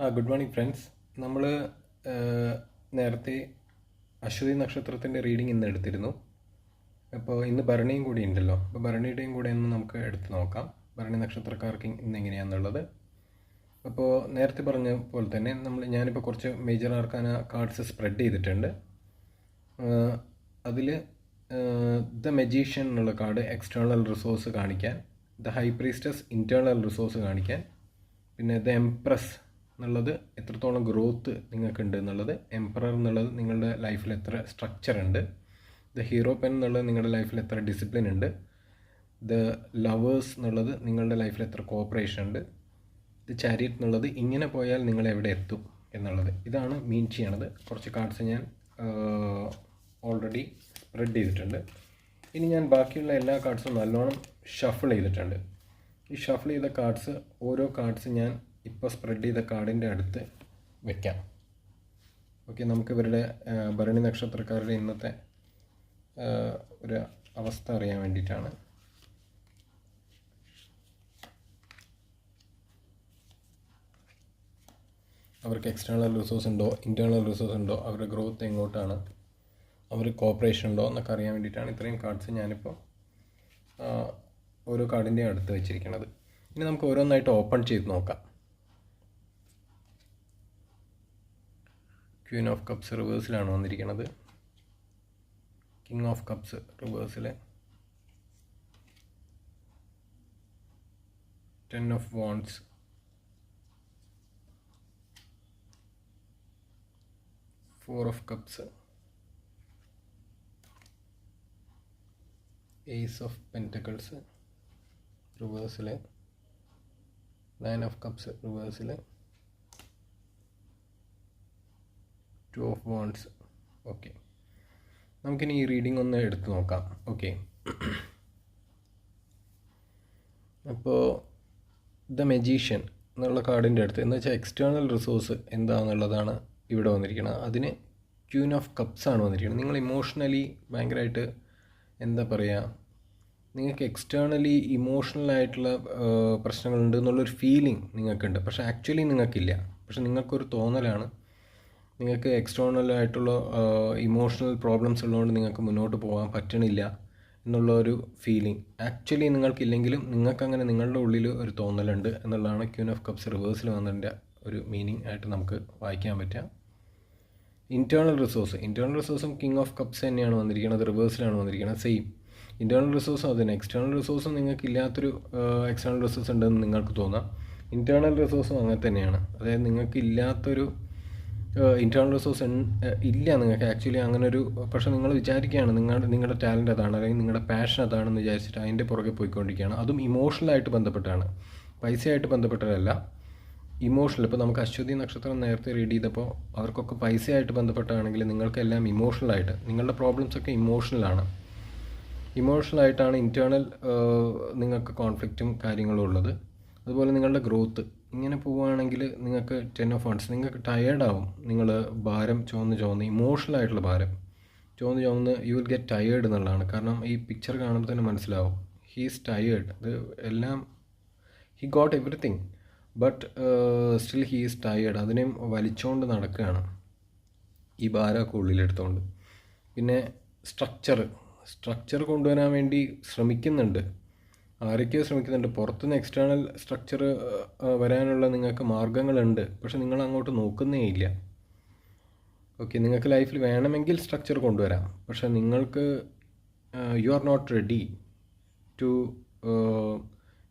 ആ good morning friends നമ്മൾ നേരത്തെ അശ്വതി നക്ഷത്രത്തിന്റെ റീഡിംഗ് ഇന്ന് എടുത്തിരുന്നു. അപ്പോൾ ഇന്ന് ഭരണിയും കൂടി ഉണ്ടല്ലോ. അപ്പോൾ ഭരണിയുടെയും കൂടെ ഒന്ന് നമുക്ക് എടുത്ത് നോക്കാം. ഭരണി നക്ഷത്രക്കാർക്ക് ഇന്ന് എങ്ങനെയാണെന്നുള്ളത് അപ്പോൾ നേരത്തെ പറഞ്ഞ പോലെ തന്നെ നമ്മൾ ഞാനിപ്പോൾ കുറച്ച് മേജർ ആർക്കാന കാർഡ്സ് സ്പ്രെഡ് ചെയ്തിട്ടുണ്ട്. അതിൽ ദ മെജീഷ്യൻ എന്നുള്ള കാർഡ് എക്സ്റ്റേണൽ റിസോഴ്സ് കാണിക്കാൻ the high priestess internal resource കാണിക്കാൻ പിന്നെ ദ എംപ്രസ് എന്നുള്ളത് എത്രത്തോളം ഗ്രോത്ത് നിങ്ങൾക്കുണ്ട് എന്നുള്ളത് എംപറർ എന്നുള്ളത് നിങ്ങളുടെ ലൈഫിൽ എത്ര സ്ട്രക്ചർ ഉണ്ട് ദ ഹീറോ പെൻ എന്നുള്ളത് നിങ്ങളുടെ ലൈഫിൽ എത്ര ഡിസിപ്ലിൻ ഉണ്ട് ദ ലവേഴ്സ് എന്നുള്ളത് നിങ്ങളുടെ ലൈഫിൽ എത്ര കോപ്പറേഷൻ ഉണ്ട് ദ ചാരിയറ്റ് എന്നുള്ളത് ഇങ്ങനെ പോയാൽ നിങ്ങൾ എവിടെ എത്തും എന്നുള്ളത്. ഇതാണ് മീൻ ചെയ്യണത്. കുറച്ച് കാർഡ്സ് ഞാൻ ഓൾറെഡി സ്പ്രെഡ് ചെയ്തിട്ടുണ്ട്. ഇനി ഞാൻ ബാക്കിയുള്ള എല്ലാ കാർഡ്സും നല്ലോണം ഷഫിൾ ചെയ്തിട്ടുണ്ട്. ഈ ഷഫിൾ ചെയ്ത കാർഡ്സ് ഓരോ കാർഡ്സ് ഞാൻ ഇപ്പോൾ സ്പ്രെഡ് ചെയ്ത കാർഡിന്റെ അടുത്ത് വെക്കാം. ഓക്കെ നമുക്ക് ഇവരുടെ ഭരണി നക്ഷത്രക്കാരുടെ ഇന്നത്തെ ഒരു അവസ്ഥ അറിയാൻ വേണ്ടിയിട്ടാണ്. അവർക്ക് എക്സ്റ്റേണൽ റിസോഴ്സ് ഉണ്ടോ? ഇന്റേർണൽ റിസോഴ്സ് ഉണ്ടോ? അവരുടെ ഗ്രോത്ത് എങ്ങോട്ടാണ്? അവർ കോപ്പറേഷൻ ഉണ്ടോ? എന്നൊക്കെ അറിയാൻ വേണ്ടിയിട്ടാണ് ഇത്രയും കാർഡ്സ് ഞാനിപ്പോൾ ഓരോ കാർഡിന്റെയും അടുത്ത് വെച്ചിരിക്കുന്നത് ഇനി നമുക്ക് ഓരോന്നായിട്ട് ഓപ്പൺ ചെയ്ത് നോക്കാം. ക്വീൻ ഓഫ് കപ്സ് റിവേഴ്സിലാണ് വന്നിരിക്കുന്നത് king of cups റിവേഴ്സിലെ. Ten of wands. Four of cups. Ace of pentacles റിവേഴ്സിലെ. Nine of cups റിവേഴ്സിൽ ടു ഓഫ് വോൺസ് ഓക്കെ നമുക്കിനി ഈ റീഡിംഗ് ഒന്ന് എടുത്തു നോക്കാം. ഓക്കെ അപ്പോൾ ദ മെജീഷ്യൻ എന്നുള്ള കാർഡിന്റെ അടുത്ത്. എന്ന് വെച്ചാൽ എക്സ്റ്റേണൽ റിസോഴ്സ് എന്താണെന്നുള്ളതാണ് ഇവിടെ വന്നിരിക്കുന്നത് അതിന് ക്യൂൻ ഓഫ് കപ്സ് ആണ് വന്നിരിക്കുന്നത് നിങ്ങൾ ഇമോഷണലി ഭയങ്കരമായിട്ട് എന്താ പറയുക നിങ്ങൾക്ക് എക്സ്റ്റേണലി ഇമോഷണൽ ആയിട്ടുള്ള പ്രശ്നങ്ങളുണ്ട് എന്നുള്ളൊരു ഫീലിംഗ് നിങ്ങൾക്കുണ്ട്. പക്ഷേ ആക്ച്വലി നിങ്ങൾക്കില്ല. പക്ഷെ നിങ്ങൾക്കൊരു തോന്നലാണ്. നിങ്ങൾക്ക് എക്സ്റ്റേണൽ ആയിട്ടുള്ള ഇമോഷണൽ പ്രോബ്ലംസ് ഉള്ളതുകൊണ്ട് നിങ്ങൾക്ക് മുന്നോട്ട് പോകാൻ പറ്റണില്ല എന്നുള്ള ഒരു ഫീലിംഗ് ആക്ച്വലി നിങ്ങൾക്കില്ലെങ്കിലും നിങ്ങൾക്കങ്ങനെ നിങ്ങളുടെ ഉള്ളിൽ ഒരു തോന്നലുണ്ട് എന്നുള്ളതാണ് ക്യൂൻ ഓഫ് കപ്സ് റിവേഴ്സിൽ വന്നതിന്റെ ഒരു മീനിങ് ആയിട്ട് നമുക്ക് വായിക്കാൻ പറ്റുക ഇന്റേർണൽ റിസോഴ്സ് ഇന്റേർണൽ റിസോഴ്സും കിങ് ഓഫ് കപ്സ് തന്നെയാണ് വന്നിരിക്കുന്നത് റിവേഴ്സിലാണ് വന്നിരിക്കുന്നത് സെയിം ഇന്റേർണൽ റിസോഴ്സും അതിന് എക്സ്റ്റേണൽ റിസോഴ്സും നിങ്ങൾക്ക് ഇല്ലാത്തൊരു എക്സ്റ്റേണൽ റിസോഴ്സ് ഉണ്ടെന്ന് നിങ്ങൾക്ക് തോന്നാം. ഇന്റേർണൽ റിസോഴ്സും അങ്ങനെ തന്നെയാണ്. അതായത് നിങ്ങൾക്ക് ഇല്ലാത്തൊരു ഇന്റേർണൽ റിസോഴ്സ് ഇല്ല നിങ്ങൾക്ക്. ആക്ച്വലി അങ്ങനെ ഒരു പക്ഷെ നിങ്ങൾ വിചാരിക്കുകയാണ് നിങ്ങളുടെ നിങ്ങളുടെ ടാലന്റ് അതാണ് അല്ലെങ്കിൽ നിങ്ങളുടെ പാഷൻ അതാണെന്ന് വിചാരിച്ചിട്ട് അതിന്റെ പുറകെ പോയിക്കൊണ്ടിരിക്കുകയാണ്. അതും ഇമോഷണലായിട്ട് ബന്ധപ്പെട്ടാണ്. പൈസയായിട്ട് ബന്ധപ്പെട്ടതല്ല. ഇമോഷണൽ ഇപ്പോൾ നമുക്ക് അശ്വതി നക്ഷത്രം നേരത്തെ റീഡ് ചെയ്തപ്പോൾ അവർക്കൊക്കെ പൈസയായിട്ട് ബന്ധപ്പെട്ടാണെങ്കിൽ നിങ്ങൾക്കെല്ലാം ഇമോഷണലായിട്ട് നിങ്ങളുടെ പ്രോബ്ലംസ് ഒക്കെ ഇമോഷണലാണ് ഇമോഷണലായിട്ടാണ് ഇന്റേർണൽ നിങ്ങൾക്ക് കോൺഫ്ലിക്റ്റും കാര്യങ്ങളും ഉള്ളത്. അതുപോലെ നിങ്ങളുടെ ഗ്രോത്ത് ഇങ്ങനെ പോവുകയാണെങ്കിൽ നിങ്ങൾക്ക് ടെൻ ഓഫ് ഫണ്ട്സ് നിങ്ങൾക്ക് ടയേർഡാവും നിങ്ങൾ ഭാരം ചുവന്ന് ചുവന്ന് ഇമോഷണൽ ആയിട്ടുള്ള ഭാരം ചുവന്ന് ചുവന്ന് യു വിൽ ഗെറ്റ് ടയേർഡ് എന്നുള്ളതാണ്. കാരണം ഈ പിക്ചർ കാണുമ്പോൾ തന്നെ മനസ്സിലാവും. ഹീസ് ടയേർഡ് ഇത് എല്ലാം he got everything but still he is tired അതിനെയും വലിച്ചുകൊണ്ട് നടക്കുകയാണ്. ഈ ഭാരമൊക്കെ ഉള്ളിലെടുത്തുകൊണ്ട് പിന്നെ സ്ട്രക്ചർ സ്ട്രക്ചർ കൊണ്ടുവരാൻ വേണ്ടി ശ്രമിക്കുന്നുണ്ട്. ആരൊക്കെയോ ശ്രമിക്കുന്നുണ്ട്. പുറത്തുനിന്ന് എക്സ്റ്റേണൽ സ്ട്രക്ചർ വരാനുള്ള നിങ്ങൾക്ക് മാർഗങ്ങളുണ്ട് പക്ഷെ നിങ്ങൾ അങ്ങോട്ട് നോക്കുന്നേ ഇല്ല ഓക്കെ നിങ്ങൾക്ക് ലൈഫിൽ വേണമെങ്കിൽ സ്ട്രക്ചർ കൊണ്ടുവരാം. പക്ഷെ നിങ്ങൾക്ക് you are not ready to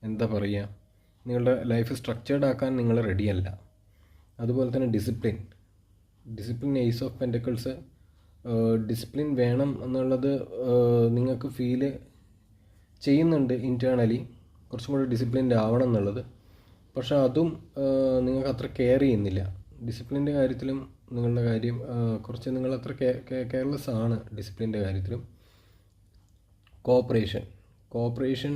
എന്താ പറയുക നിങ്ങളുടെ ലൈഫ് സ്ട്രക്ചേർഡ് ആക്കാൻ നിങ്ങൾ റെഡിയല്ല അതുപോലെ തന്നെ discipline discipline ace of pentacles discipline വേണം എന്നുള്ളത് നിങ്ങൾക്ക് ഫീൽ ചെയ്യുന്നുണ്ട് ഇന്റേർണലി കുറച്ചും കൂടി ഡിസിപ്ലിൻഡ് ആവണം എന്നുള്ളത്. പക്ഷെ അതും നിങ്ങൾക്ക് അത്ര കെയർ ചെയ്യുന്നില്ല. ഡിസിപ്ലിന്റെ കാര്യത്തിലും നിങ്ങളുടെ കാര്യം കുറച്ച് നിങ്ങൾ അത്ര കെയർലെസ് ആണ് ഡിസിപ്ലിന്റെ കാര്യത്തിലും. കോപ്പറേഷൻ കോപ്പറേഷൻ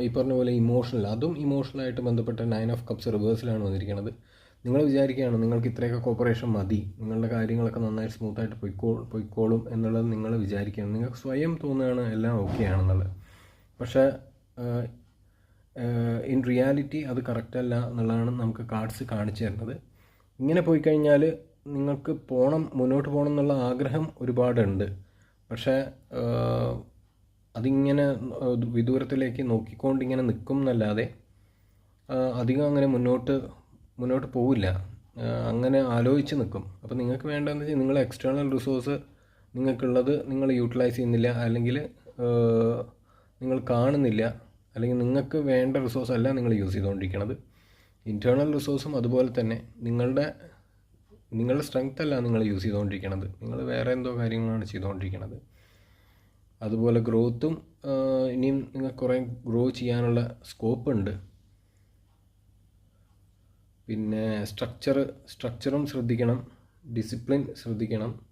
ഈ പറഞ്ഞ പോലെ ഇമോഷണൽ അതും ഇമോഷണലായിട്ട് ബന്ധപ്പെട്ട നയൻ ഓഫ് കപ്സ് റിവേഴ്സിലാണ് വന്നിരിക്കുന്നത്. നിങ്ങൾ വിചാരിക്കുകയാണ് നിങ്ങൾക്ക് ഇത്രയൊക്കെ കോപ്പറേഷൻ മതി. നിങ്ങളുടെ കാര്യങ്ങളൊക്കെ നന്നായി സ്മൂത്തായിട്ട് പൊയ്ക്കോ പൊയ്ക്കോളും എന്നുള്ളത് നിങ്ങൾ വിചാരിക്കുകയാണ്. നിങ്ങൾക്ക് സ്വയം തോന്നുകയാണ് എല്ലാം ഓക്കെ ആണെന്നുള്ളത്. പക്ഷേ ഇൻ റിയാലിറ്റി അത് കറക്റ്റല്ല എന്നുള്ളതാണ് നമുക്ക് കാർഡ്സ് കാണിച്ചു തരുന്നത്. ഇങ്ങനെ പോയി കഴിഞ്ഞാൽ നിങ്ങൾക്ക് പോകണം മുന്നോട്ട് പോകണം എന്നുള്ള ആഗ്രഹം ഒരുപാടുണ്ട്. പക്ഷേ അതിങ്ങനെ വിദൂരത്തിലേക്ക് നോക്കിക്കൊണ്ട് ഇങ്ങനെ നിൽക്കും എന്നല്ലാതെ അധികം അങ്ങനെ മുന്നോട്ട് മുന്നോട്ട് പോവില്ല. അങ്ങനെ ആലോചിച്ച് നിൽക്കും. അപ്പോൾ നിങ്ങൾക്ക് വേണ്ടതെന്ന് വെച്ചാൽ നിങ്ങൾ എക്സ്റ്റേണൽ റിസോഴ്സ് നിങ്ങൾക്കുള്ളത് നിങ്ങൾ യൂട്ടിലൈസ് ചെയ്യുന്നില്ല. അല്ലെങ്കിൽ നിങ്ങൾ കാണുന്നില്ല അല്ലെങ്കിൽ നിങ്ങൾക്ക് വേണ്ട റിസോഴ്സ് അല്ല നിങ്ങൾ യൂസ് ചെയ്തുകൊണ്ടിരിക്കുന്നത്. ഇന്റേർണൽ റിസോഴ്സും അതുപോലെ തന്നെ നിങ്ങളുടെ നിങ്ങളുടെ സ്ട്രെങ്ത് അല്ല നിങ്ങൾ യൂസ് ചെയ്തുകൊണ്ടിരിക്കുന്നത്. നിങ്ങൾ വേറെ എന്തോ കാര്യങ്ങളാണ് ചെയ്തുകൊണ്ടിരിക്കുന്നത്. അതുപോലെ ഗ്രോത്തും ഇനിയും നിങ്ങൾ കുറേ ഗ്രോ ചെയ്യാനുള്ള സ്കോപ്പ് ഉണ്ട്. പിന്നെ സ്ട്രക്ചർ സ്ട്രക്ചറും ശ്രദ്ധിക്കണം ഡിസിപ്ലിൻ ശ്രദ്ധിക്കണം.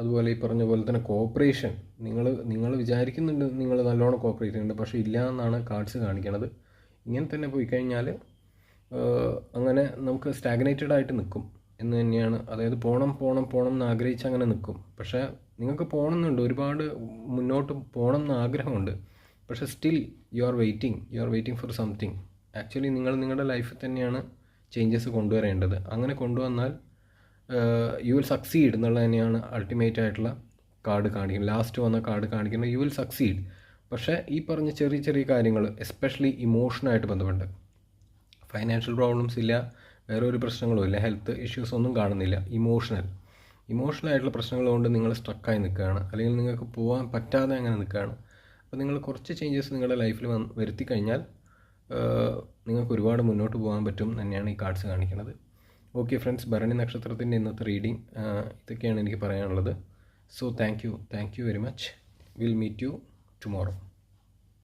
അതുപോലെ ഈ പറഞ്ഞ പോലെ തന്നെ കോപ്പറേഷൻ നിങ്ങൾ നിങ്ങൾ വിചാരിക്കുന്നുണ്ട് നിങ്ങൾ നല്ലോണം കോപ്പറേറ്റ് ചെയ്യുന്നുണ്ട് പക്ഷേ ഇല്ല എന്നാണ് കാർഡ്സ് കാണിക്കണത്. ഇങ്ങനെ തന്നെ പോയി കഴിഞ്ഞാൽ അങ്ങനെ നമുക്ക് സ്റ്റാഗ്നേറ്റഡ് ആയിട്ട് നിൽക്കും എന്ന് തന്നെയാണ്. അതായത് പോകണം പോകണം പോകണം എന്ന് ആഗ്രഹിച്ച് അങ്ങനെ നിൽക്കും. പക്ഷേ നിങ്ങൾക്ക് പോകണമെന്നുണ്ട് ഒരുപാട് മുന്നോട്ട് പോകണം എന്ന് ആഗ്രഹമുണ്ട്. പക്ഷേ still you are waiting you are waiting for something actually നിങ്ങൾ നിങ്ങളുടെ ലൈഫിൽ തന്നെയാണ് ചേഞ്ചസ് കൊണ്ടുവരേണ്ടത്. അങ്ങനെ കൊണ്ടുവന്നാൽ യു വിൽ സക്സീഡ് എന്നുള്ളത് തന്നെയാണ് അൾട്ടിമേറ്റ് ആയിട്ടുള്ള കാർഡ് കാണിക്കുന്നത്. ലാസ്റ്റ് വന്ന കാർഡ് കാണിക്കുന്നത് യു വിൽ സക്സീഡ് പക്ഷേ ഈ പറഞ്ഞ ചെറിയ ചെറിയ കാര്യങ്ങൾ എസ്പെഷ്യലി ഇമോഷനായിട്ട് ബന്ധപ്പെട്ട്. ഫൈനാൻഷ്യൽ പ്രോബ്ലംസ് ഇല്ല വേറെ ഒരു പ്രശ്നങ്ങളും ഇല്ല ഹെൽത്ത് ഇഷ്യൂസ് ഒന്നും കാണുന്നില്ല ഇമോഷണൽ ഇമോഷണൽ ആയിട്ടുള്ള പ്രശ്നങ്ങൾ കൊണ്ട് നിങ്ങൾ സ്ട്രക്കായി നിൽക്കുകയാണ്. അല്ലെങ്കിൽ നിങ്ങൾക്ക് പോകാൻ പറ്റാതെ അങ്ങനെ നിൽക്കുകയാണ്. അപ്പോൾ നിങ്ങൾ കുറച്ച് ചേഞ്ചസ് നിങ്ങളുടെ ലൈഫിൽ വരുത്തി കഴിഞ്ഞാൽ നിങ്ങൾക്ക് ഒരുപാട് മുന്നോട്ട് പോകാൻ പറ്റും തന്നെയാണ് ഈ കാർഡ്സ് കാണിക്കുന്നത്. ഓക്കെ ഫ്രണ്ട്സ് ഭരണി നക്ഷത്രത്തിന്റെ ഇന്നത്തെ റീഡിങ് ഇതൊക്കെയാണ് എനിക്ക് പറയാനുള്ളത്. So thank you thank you very much will meet you tomorrow